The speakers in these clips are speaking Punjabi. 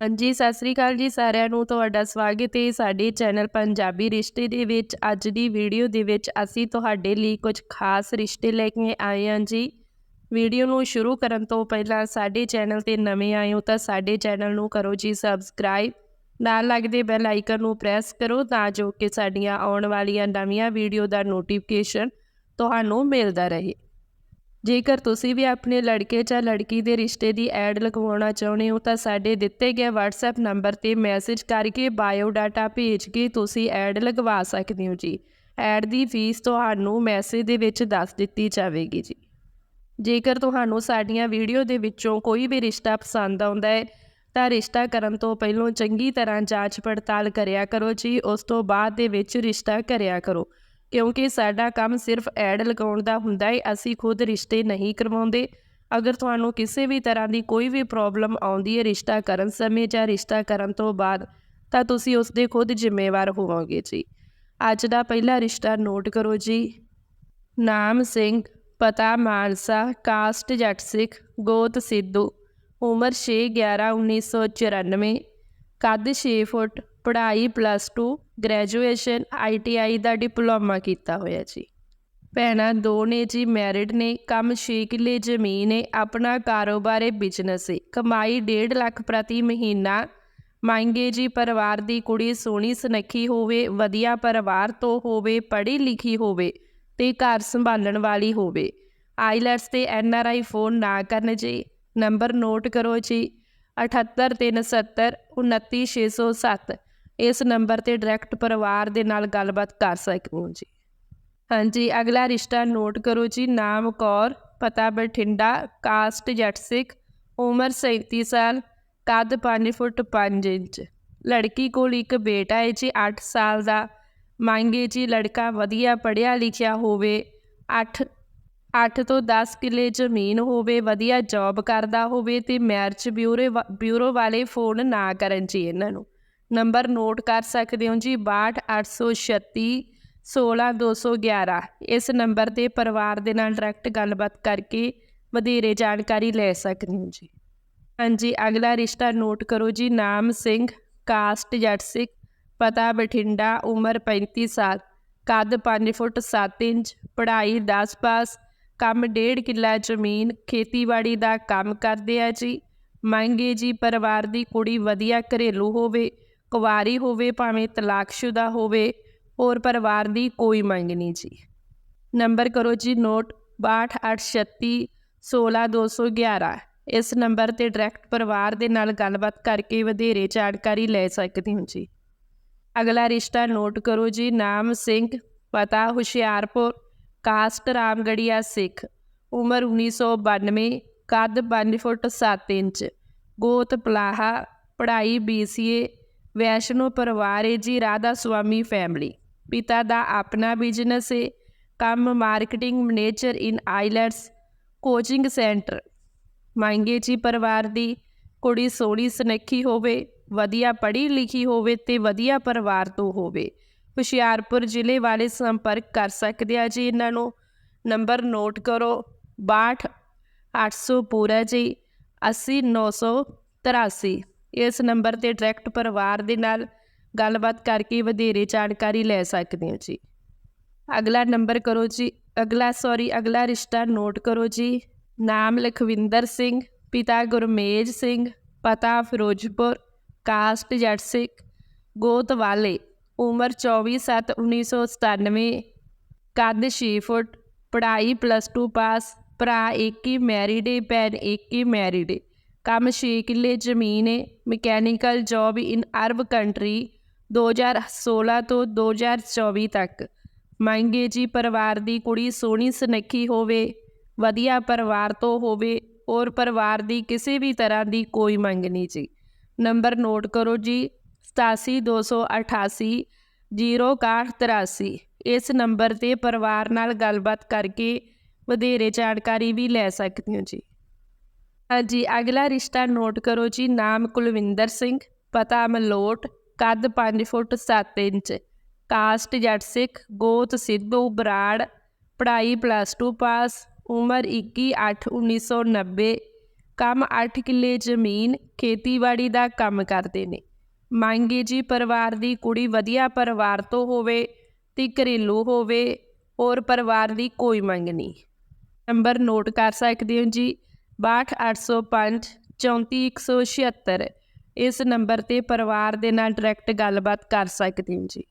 ਹਾਂਜੀ, ਸਤਿ ਸ੍ਰੀ ਅਕਾਲ ਜੀ ਸਾਰਿਆਂ ਨੂੰ ਤੁਹਾਡਾ ਸਵਾਗਤ ਹੈ ਸਾਡੇ ਚੈਨਲ ਪੰਜਾਬੀ ਰਿਸ਼ਤੇ ਦੇ ਵਿੱਚ। ਅੱਜ ਦੀ ਵੀਡੀਓ ਦੇ ਵਿੱਚ ਅਸੀਂ ਤੁਹਾਡੇ ਲਈ ਕੁਝ ਖਾਸ ਰਿਸ਼ਤੇ ਲੈ ਕੇ ਆਏ ਹਾਂ ਜੀ। ਵੀਡੀਓ ਨੂੰ ਸ਼ੁਰੂ ਕਰਨ ਤੋਂ ਪਹਿਲਾਂ ਸਾਡੇ ਚੈਨਲ ਤੇ ਨਵੇਂ ਆਏ ਹੋ ਤਾਂ ਸਾਡੇ ਚੈਨਲ ਨੂੰ ਕਰੋ ਜੀ ਸਬਸਕ੍ਰਾਈਬ। ਨਾਲ ਲੱਗਦੇ ਬੈਲ ਆਈਕਨ ਨੂੰ ਪ੍ਰੈਸ ਕਰੋ ਤਾਂ ਜੋ ਕਿ ਸਾਡੀਆਂ ਆਉਣ ਵਾਲੀਆਂ ਨਵੀਆਂ ਵੀਡੀਓ ਦਾ ਨੋਟੀਫਿਕੇਸ਼ਨ ਤੁਹਾਨੂੰ ਮਿਲਦਾ ਰਹੇ। ਜੇਕਰ ਤੁਸੀਂ ਵੀ ਆਪਣੇ ਲੜਕੇ ਜਾਂ ਲੜਕੀ ਦੇ ਰਿਸ਼ਤੇ ਦੀ ਐਡ ਲਗਵਾਉਣਾ ਚਾਹੁੰਦੇ ਹੋ, ਤਾਂ ਸਾਡੇ ਦਿੱਤੇ ਗਏ WhatsApp ਨੰਬਰ ਤੇ ਮੈਸੇਜ ਕਰਕੇ ਬਾਇਓ ਡਾਟਾ ਭੇਜ ਕੇ ਤੁਸੀਂ ਐਡ ਲਗਵਾ ਸਕਦੇ ਹੋ ਜੀ। ਐਡ ਦੀ ਫੀਸ ਤੁਹਾਨੂੰ ਮੈਸੇਜ ਦੇ ਵਿੱਚ ਦੱਸ ਦਿੱਤੀ ਜਾਵੇਗੀ ਜੀ। ਜੇਕਰ ਤੁਹਾਨੂੰ ਸਾਡੀਆਂ ਵੀਡੀਓ ਦੇ ਵਿੱਚੋਂ ਕੋਈ ਵੀ ਰਿਸ਼ਤਾ ਪਸੰਦ ਆਉਂਦਾ ਹੈ, ਤਾਂ ਰਿਸ਼ਤਾ ਕਰਨ ਤੋਂ ਪਹਿਲਾਂ ਚੰਗੀ ਤਰ੍ਹਾਂ ਜਾਂਚ ਪੜਤਾਲ ਕਰਿਆ ਕਰੋ ਜੀ, ਉਸ ਤੋਂ ਬਾਅਦ ਦੇ ਵਿੱਚ ਰਿਸ਼ਤਾ ਕਰਿਆ ਕਰੋ। ਕਿਉਂਕਿ ਸਾਡਾ ਕੰਮ ਸਿਰਫ ਐਡ ਲਗਾਉਣ ਦਾ ਹੁੰਦਾ ਹੈ ਅਸੀਂ ਖੁਦ ਰਿਸ਼ਤੇ ਨਹੀਂ ਕਰਵਾਉਂਦੇ। ਅਗਰ ਤੁਹਾਨੂੰ ਕਿਸੇ ਵੀ ਤਰ੍ਹਾਂ ਦੀ ਕੋਈ ਵੀ ਪ੍ਰੋਬਲਮ ਆਉਂਦੀ ਹੈ ਰਿਸ਼ਤਾ ਕਰਨ ਸਮੇਂ ਜਾਂ ਰਿਸ਼ਤਾ ਕਰਨ ਤੋਂ ਬਾਅਦ, ਤਾਂ ਤੁਸੀਂ ਉਸ ਦੇ ਖੁਦ ਜ਼ਿੰਮੇਵਾਰ ਹੋਵੋਗੇ ਜੀ। ਅੱਜ ਦਾ ਪਹਿਲਾ ਰਿਸ਼ਤਾ ਨੋਟ ਕਰੋ ਜੀ। ਨਾਮ ਸਿੰਘ, ਪਤਾ ਮਾਨਸਾ, ਕਾਸਟ ਜੱਟ ਸਿੱਖ, ਗੋਤ ਸਿੱਧੂ, ਉਮਰ 6 11 1994 ਕੱਦ 6 ਫੁੱਟ ਪੜ੍ਹਾਈ ਪਲੱਸ 2 ਗ੍ਰੈਜੂਏਸ਼ਨ ਆਈਟੀਆਈ ਦਾ ਡਿਪਲੋਮਾ ਕੀਤਾ ਹੋਇਆ ਜੀ। ਭੈਣਾਂ ਦੋ ਨੇ ਜੀ ਮੈਰਿਡ ਨੇ, ਕੰਮ 6 ਕਿੱਲੇ ਜ਼ਮੀਨ ਹੈ ਆਪਣਾ ਕਾਰੋਬਾਰ ਹੈ ਬਿਜ਼ਨਸ ਹੈ ਕਮਾਈ 1.5 ਲੱਖ ਪ੍ਰਤੀ ਮਹੀਨਾ ਮੰਗੇ ਜੀ ਪਰਿਵਾਰ ਦੀ ਕੁੜੀ ਸੋਹਣੀ ਸੁਨੱਖੀ ਹੋਵੇ, ਵਧੀਆ ਪਰਿਵਾਰ ਤੋਂ ਹੋਵੇ, ਪੜ੍ਹੀ ਲਿਖੀ ਹੋਵੇ ਤੇ ਘਰ ਸੰਭਾਲਣ ਵਾਲੀ ਹੋਵੇ। ਆਈਲੈਟਸ ਤੇ ਐੱਨ ਆਰ ਆਈ ਫੋਨ ਨਾ ਕਰਨ ਜੀ। ਨੰਬਰ ਨੋਟ ਕਰੋ ਜੀ। 78370 29607 ਇਸ ਨੰਬਰ ਤੇ ਡਾਇਰੈਕਟ ਪਰਿਵਾਰ ਦੇ ਨਾਲ ਗੱਲਬਾਤ ਕਰ ਸਕਦੇ ਹੋ ਜੀ। ਹਾਂਜੀ ਅਗਲਾ ਰਿਸ਼ਤਾ ਨੋਟ ਕਰੋ ਜੀ ਨਾਮ ਕੌਰ ਪਤਾ ਬਠਿੰਡਾ ਕਾਸਟ ਜੱਟ ਸਿੱਖ ਉਮਰ 37 ਸਾਲ ਕੱਦ 5 ਫੁੱਟ 5 ਇੰਚ। ਲੜਕੀ ਕੋਲ ਇੱਕ ਬੇਟਾ ਹੈ ਜੀ 8 ਸਾਲ ਦਾ। ਮੰਗੇ ਜੀ ਲੜਕਾ ਵਧੀਆ ਪੜ੍ਹਿਆ ਲਿਖਿਆ ਹੋਵੇ 8 8 ਤੋਂ 10 ਕਿੱਲੇ ਜ਼ਮੀਨ ਹੋਵੇ ਵਧੀਆ ਜੌਬ ਕਰਦਾ ਹੋਵੇ ਤੇ ਮੈਰਿਜ ਬਿਊਰੋ ਬਿਊਰੋ ਵਾਲੇ ਫੋਨ ਨਾ ਕਰਨ ਜੀ ਇਹਨਾਂ ਨੂੰ। ਨੰਬਰ ਨੋਟ ਕਰ ਸਕਦੇ ਹੋ ਜੀ 62836 16211 ਇਸ ਨੰਬਰ ਤੇ ਪਰਿਵਾਰ ਦੇ ਨਾਲ ਡਾਇਰੈਕਟ ਗੱਲਬਾਤ ਕਰਕੇ ਵਧੇਰੇ ਜਾਣਕਾਰੀ ਲੈ ਸਕਦੇ ਹੋ ਜੀ। ਹਾਂਜੀ, ਅਗਲਾ ਰਿਸ਼ਤਾ ਨੋਟ ਕਰੋ ਜੀ, ਨਾਮ ਸਿੰਘ, ਕਾਸਟ ਜੱਟ ਸਿੱਖ, ਪਤਾ ਬਠਿੰਡਾ, ਉਮਰ 35 ਸਾਲ, ਕੱਦ 5 ਫੁੱਟ 7 ਇੰਚ, ਪੜ੍ਹਾਈ 10 ਪਾਸ, ਕੰਮ 1.5 ਕਿੱਲਾ ਜ਼ਮੀਨ, ਖੇਤੀਬਾੜੀ ਦਾ ਕੰਮ ਕਰਦੇ ਆ ਜੀ। ਮੰਗੇ ਜੀ, ਪਰਿਵਾਰ ਦੀ ਕੁੜੀ ਵਧੀਆ ਘਰੇਲੂ ਹੋਵੇ ਕੁਵਾਰੀ ਹੋਵੇ, ਭਾਵੇਂ ਤਲਾਕਸ਼ੁਦਾ ਹੋਵੇ, ਹੋਰ ਪਰਿਵਾਰ ਦੀ ਕੋਈ ਮੰਗ ਨਹੀਂ ਜੀ। ਨੰਬਰ ਕਰੋ ਜੀ ਨੋਟ 62836 16211 ਇਸ ਨੰਬਰ ਤੇ ਡਾਇਰੈਕਟ ਪਰਿਵਾਰ ਦੇ ਨਾਲ ਗੱਲਬਾਤ ਕਰਕੇ ਵਧੇਰੇ ਜਾਣਕਾਰੀ ਲੈ ਸਕਦੇ ਹੋ ਜੀ। ਅਗਲਾ ਰਿਸ਼ਤਾ ਨੋਟ ਕਰੋ ਜੀ, ਨਾਮ ਸਿੰਘ, ਪਤਾ ਹੁਸ਼ਿਆਰਪੁਰ, ਕਾਸਟ ਰਾਮਗੜੀਆ ਸਿੱਖ। ਉਮਰ 1992 ਕੱਦ 5 ਫੁੱਟ 7 ਇੰਚ। ਗੋਤ ਪਲਾਹਾ, ਪੜ੍ਹਾਈ BCA ਵੈਸ਼ਨੋ ਪਰਿਵਾਰ ਹੈ ਜੀ ਰਾਧਾ ਸੁਆਮੀ ਫੈਮਿਲੀ ਪਿਤਾ ਦਾ ਆਪਣਾ ਬਿਜ਼ਨਸ ਹੈ ਕੰਮ marketing manager in IELTS coaching centre ਮੰਗੇ ਜੀ ਪਰਿਵਾਰ ਦੀ ਕੁੜੀ ਸੋਹਣੀ ਸੁਨੱਖੀ ਹੋਵੇ, ਵਧੀਆ ਪੜ੍ਹੀ ਲਿਖੀ ਹੋਵੇ ਤੇ ਵਧੀਆ ਪਰਿਵਾਰ ਤੋਂ ਹੋਵੇ। ਹੁਸ਼ਿਆਰਪੁਰ ਜ਼ਿਲ੍ਹੇ ਵਾਲੇ ਸੰਪਰਕ ਕਰ ਸਕਦੇ ਆ ਜੀ ਇਹਨਾਂ ਨੂੰ। ਨੰਬਰ ਨੋਟ ਕਰੋ 62 800 ਪੂਰਾ ਜੀ 80 983 ਇਸ ਨੰਬਰ ਤੇ ਡਾਇਰੈਕਟ ਪਰਿਵਾਰ ਦੇ ਨਾਲ ਗੱਲਬਾਤ ਕਰਕੇ ਵਧੇਰੇ ਜਾਣਕਾਰੀ ਲੈ ਸਕਦੇ ਹੋ ਜੀ। ਅਗਲਾ ਨੰਬਰ ਕਰੋ ਜੀ, ਅਗਲਾ ਸੌਰੀ ਅਗਲਾ ਰਿਸ਼ਤਾ ਨੋਟ ਕਰੋ ਜੀ। ਨਾਮ ਲਖਵਿੰਦਰ ਸਿੰਘ, ਪਿਤਾ ਗੁਰਮੇਜ ਸਿੰਘ, ਪਤਾ ਫਿਰੋਜ਼ਪੁਰ, ਕਾਸਟ ਜੱਟ ਸਿੱਖ ਗੋਤ ਵਾਲੇ ਉਮਰ 24/7/1997 ਕੱਦ 6 ਫੁੱਟ, ਪੜ੍ਹਾਈ ਪਲੱਸ 2 ਪਾਸ ਭਰਾ ਇੱਕ ਹੀ ਮੈਰਿਡ ਹੈ, ਭੈਣ ਇੱਕ ਹੀ ਮੈਰਿਡ ਹੈ। ਕੰਮ 6 ਕਿੱਲੇ ਜ਼ਮੀਨ ਹੈ mechanical job in Arab country 2016 ਤੋਂ 2024 ਤੱਕ। ਮੰਗੇ ਜੀ ਪਰਿਵਾਰ ਦੀ ਕੁੜੀ ਸੋਹਣੀ ਸੁਨੱਖੀ ਹੋਵੇ, ਵਧੀਆ ਪਰਿਵਾਰ ਤੋਂ ਹੋਵੇ ਔਰ ਪਰਿਵਾਰ ਦੀ ਕਿਸੇ ਵੀ ਤਰ੍ਹਾਂ ਦੀ ਕੋਈ ਮੰਗ ਨਹੀਂ ਜੀ। ਨੰਬਰ ਨੋਟ ਕਰੋ ਜੀ 87288 06183 ਇਸ ਨੰਬਰ ਤੇ ਪਰਿਵਾਰ ਨਾਲ ਗੱਲਬਾਤ ਕਰਕੇ ਵਧੇਰੇ ਜਾਣਕਾਰੀ ਵੀ ਲੈ ਸਕਦੇ ਹੋ ਜੀ। ਹਾਂਜੀ, ਅਗਲਾ ਰਿਸ਼ਤਾ ਨੋਟ ਕਰੋ ਜੀ, ਨਾਮ ਕੁਲਵਿੰਦਰ ਸਿੰਘ, ਪਤਾ ਮਲੋਟ ਕੱਦ 5 ਫੁੱਟ 7 ਇੰਚ, ਕਾਸਟ ਜੱਟ ਸਿੱਖ, ਗੋਤ ਸਿੱਧੂ, ਬਰਾੜ, ਪੜ੍ਹਾਈ ਪਲੱਸ 2 ਪਾਸ ਉਮਰ 21 8 1990 ਕੰਮ 8 ਕਿੱਲੇ ਜ਼ਮੀਨ, ਖੇਤੀਬਾੜੀ ਦਾ ਕੰਮ ਕਰਦੇ ਨੇ। ਮੰਗੇ ਜੀ, ਪਰਿਵਾਰ ਦੀ ਕੁੜੀ ਵਧੀਆ ਪਰਿਵਾਰ ਤੋਂ ਹੋਵੇ ਤੇ ਘਰੇਲੂ ਹੋਵੇ ਔਰ ਪਰਿਵਾਰ ਦੀ ਕੋਈ ਮੰਗ ਨਹੀਂ। ਨੰਬਰ ਨੋਟ ਕਰ ਸਕਦੇ ਹੋ ਜੀ। 62805 34176 ਇਸ ਨੰਬਰ ਤੇ ਪਰਿਵਾਰ ਦੇ ਨਾਲ ਡਾਇਰੈਕਟ ਗੱਲਬਾਤ ਕਰ ਸਕਦੇ ਹੋ ਜੀ।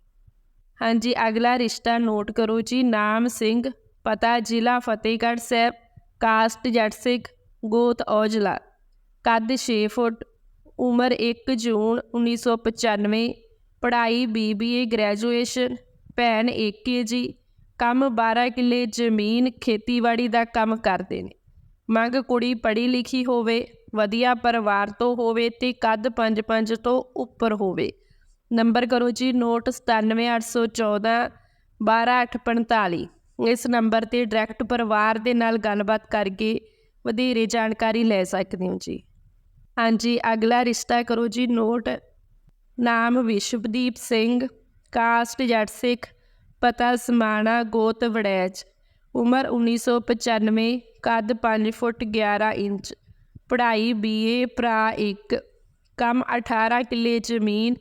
ਹਾਂਜੀ, ਅਗਲਾ ਰਿਸ਼ਤਾ ਨੋਟ ਕਰੋ ਜੀ। ਨਾਮ ਸਿੰਘ, ਪਤਾ ਜ਼ਿਲ੍ਹਾ ਫਤਿਹਗੜ੍ਹ ਸਾਹਿਬ, ਕਾਸਟ ਜੱਟ ਸਿੱਖ ਗੋਤ ਔਜਲਾ। ਕੱਦ 6 ਫੁੱਟ, ਉਮਰ 1 ਜੂਨ 1995 ਪੜ੍ਹਾਈ ਬੀਬੀਏ ਗ੍ਰੈਜੂਏਸ਼ਨ ਭੈਣ 1 ਹੈ ਜੀ। ਕੰਮ 12 ਕਿੱਲੇ, ਜ਼ਮੀਨ ਖੇਤੀਬਾੜੀ ਦਾ ਕੰਮ ਕਰਦੇ ਨੇ। ਮੰਗ ਕੁੜੀ ਪੜ੍ਹੀ ਲਿਖੀ ਹੋਵੇ, ਵਧੀਆ ਪਰਿਵਾਰ ਤੋਂ ਹੋਵੇ ਤੇ ਕੱਦ 5-5 ਤੋਂ ਉੱਪਰ ਹੋਵੇ। ਨੰਬਰ ਕਰੋ ਜੀ, ਨੋਟ 97814 12845 ਇਸ ਨੰਬਰ ਤੇ ਡਾਇਰੈਕਟ ਪਰਿਵਾਰ ਦੇ ਨਾਲ ਗੱਲਬਾਤ ਕਰਕੇ ਵਧੇਰੇ ਜਾਣਕਾਰੀ ਲੈ ਸਕਦੇ ਹੋ ਜੀ। ਹਾਂਜੀ, ਅਗਲਾ ਰਿਸ਼ਤਾ ਕਰੋ ਜੀ, ਨੋਟ ਨਾਮ ਵਿਸ਼ਵਦੀਪ ਸਿੰਘ, ਕਾਸਟ ਜੱਟ ਸਿੱਖ, ਪਤਾ ਸਮਾਣਾ ਗੋਤ ਵੜੈਚ, ਉਮਰ 1995 ਕੱਦ 5 ਫੁੱਟ 11 ਇੰਚ, ਪੜ੍ਹਾਈ ਬੀਏ ਭਰਾ 1 ਕੰਮ 18 ਕਿੱਲੇ ਜ਼ਮੀਨ,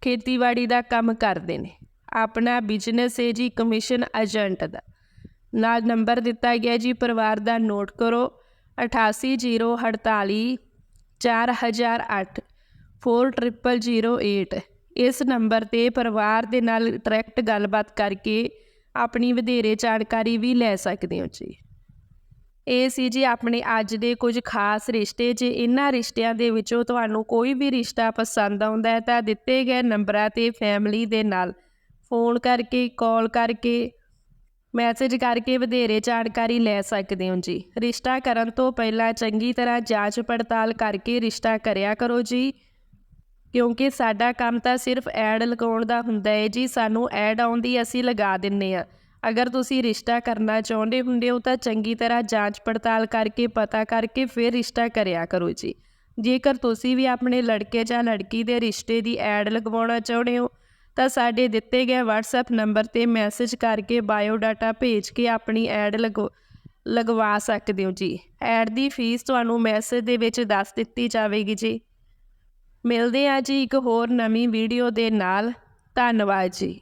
ਖੇਤੀਬਾੜੀ ਦਾ ਕੰਮ ਕਰਦੇ ਨੇ। ਆਪਣਾ ਬਿਜ਼ਨਸ ਹੈ ਜੀ ਕਮਿਸ਼ਨ ਏਜੰਟ ਦਾ। ਨਾਲ ਨੰਬਰ ਦਿੱਤਾ ਗਿਆ ਜੀ, ਪਰਿਵਾਰ ਦਾ ਨੋਟ ਕਰੋ 88048 4008 40008 ਇਸ ਨੰਬਰ ਤੇ ਪਰਿਵਾਰ ਦੇ ਨਾਲ ਡਾਇਰੈਕਟ ਗੱਲਬਾਤ ਕਰਕੇ ਆਪਣੀ ਵਧੇਰੇ ਜਾਣਕਾਰੀ ਵੀ ਲੈ ਸਕਦੇ ਹੋ ਜੀ। ਇਹ ਸੀ ਜੀ ਆਪਣੇ ਅੱਜ ਦੇ ਕੁਝ ਖਾਸ ਰਿਸ਼ਤੇ। ਜੇ ਇਹਨਾਂ ਰਿਸ਼ਤਿਆਂ ਦੇ ਵਿੱਚੋਂ ਤੁਹਾਨੂੰ ਕੋਈ ਵੀ ਰਿਸ਼ਤਾ ਪਸੰਦ ਆਉਂਦਾ ਹੈ, ਤਾਂ ਦਿੱਤੇ ਗਏ ਨੰਬਰਾਂ ਤੇ ਫੈਮਿਲੀ ਦੇ ਨਾਲ ਫੋਨ ਕਰਕੇ, ਕਾਲ ਕਰਕੇ, ਮੈਸੇਜ ਕਰਕੇ ਵਧੇਰੇ ਜਾਣਕਾਰੀ ਲੈ ਸਕਦੇ ਹੋ ਜੀ। ਰਿਸ਼ਤਾ ਕਰਨ ਤੋਂ ਪਹਿਲਾਂ ਚੰਗੀ ਤਰ੍ਹਾਂ ਜਾਂਚ ਪੜਤਾਲ ਕਰਕੇ ਰਿਸ਼ਤਾ ਕਰਿਆ ਕਰੋ ਜੀ। ਕਿਉਂਕਿ ਸਾਡਾ ਕੰਮ ਤਾਂ ਸਿਰਫ ਐਡ ਲਗਾਉਣ ਦਾ ਹੁੰਦਾ ਹੈ ਜੀ, ਸਾਨੂੰ ਐਡ ਆਉਂਦੀ ਅਸੀਂ ਲਗਾ ਦਿੰਨੇ ਆ ਅਗਰ ਤੁਸੀਂ ਰਿਸ਼ਤਾ ਕਰਨਾ ਚਾਹੁੰਦੇ ਹੁੰਦੇ ਹੋ ਤਾਂ ਚੰਗੀ ਤਰ੍ਹਾਂ ਜਾਂਚ ਪੜਤਾਲ ਕਰਕੇ, ਪਤਾ ਕਰਕੇ ਫਿਰ ਰਿਸ਼ਤਾ ਕਰਿਆ ਕਰੋ ਜੀ। ਜੇਕਰ ਤੁਸੀਂ ਵੀ ਆਪਣੇ ਲੜਕੇ ਜਾਂ ਲੜਕੀ ਦੇ ਰਿਸ਼ਤੇ ਦੀ ਐਡ ਲਗਵਾਉਣਾ ਚਾਹੁੰਦੇ ਹੋ, ਤਾਂ ਸਾਡੇ ਦਿੱਤੇ ਗਏ WhatsApp ਨੰਬਰ ਤੇ ਮੈਸੇਜ ਕਰਕੇ ਬਾਇਓ ਡਾਟਾ ਭੇਜ ਕੇ ਆਪਣੀ ਐਡ ਲਗੋ, ਲਗਵਾ ਸਕਦੇ ਹੋ ਜੀ। ਐਡ ਦੀ ਫੀਸ ਤੁਹਾਨੂੰ ਮੈਸੇਜ ਦੇ ਵਿੱਚ ਦੱਸ ਦਿੱਤੀ ਜਾਵੇਗੀ ਜੀ। ਮਿਲਦੇ ਹਾਂ ਜੀ ਇੱਕ ਹੋਰ ਨਵੀਂ ਵੀਡੀਓ ਦੇ ਨਾਲ। ਧੰਨਵਾਦ ਜੀ।